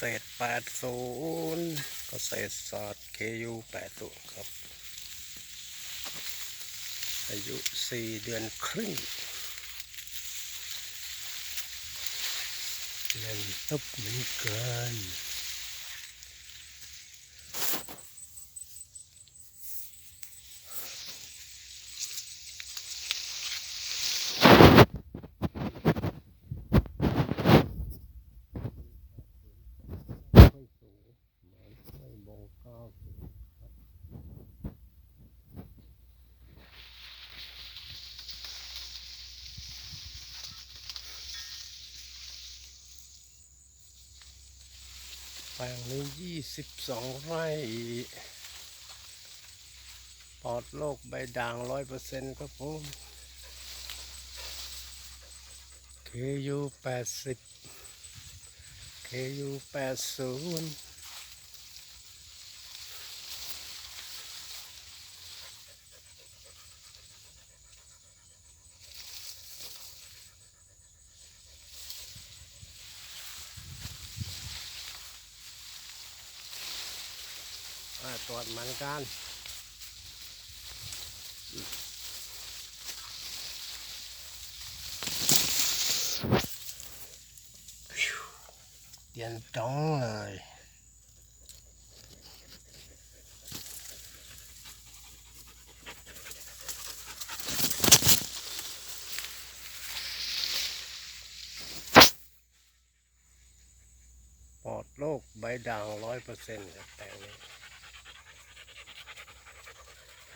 ษตร 80 เกษตรศาสตร์ KU 80 ครับ อายุ 4 เดือนครึ่งเล่นตุบเหมือนกัน ไม่สูงเหมือนไม่มองก้าวสูงครับ แปลงนี้ยี่สิบสองไร่ปลอดโรคใบด่างร้อยเปอร์เซ็นต์ครับผม KU แปดสิบ KU แปดศูนย์าตรวจเหมือนกันเตียนจ้องเลยปลอดโรคใบด่างร้อยเปอร์เซ็นต์แปลงนี้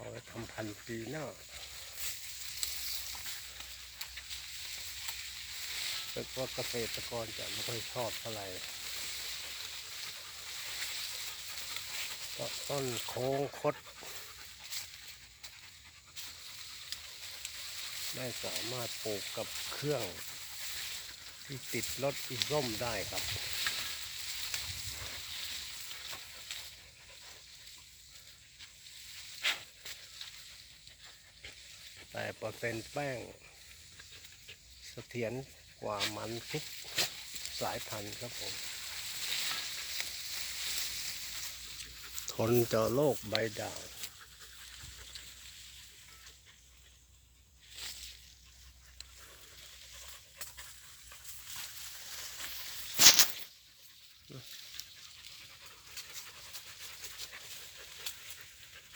เอาไว้ทำพันธุ์ปีหน้าแต่ว่าเกษตรกรจะไม่ค่อยชอบเท่าไหร่ก็ต้นโค้งคด ไม่สามารถปลูกกับเครื่องที่ติดรถอีกร่มได้ครับ แต่เปอร์เซ็นต์แป้งเสถียรกว่ามันทุกสายพันธุ์ครับผม ทนต่อโรคใบด่าง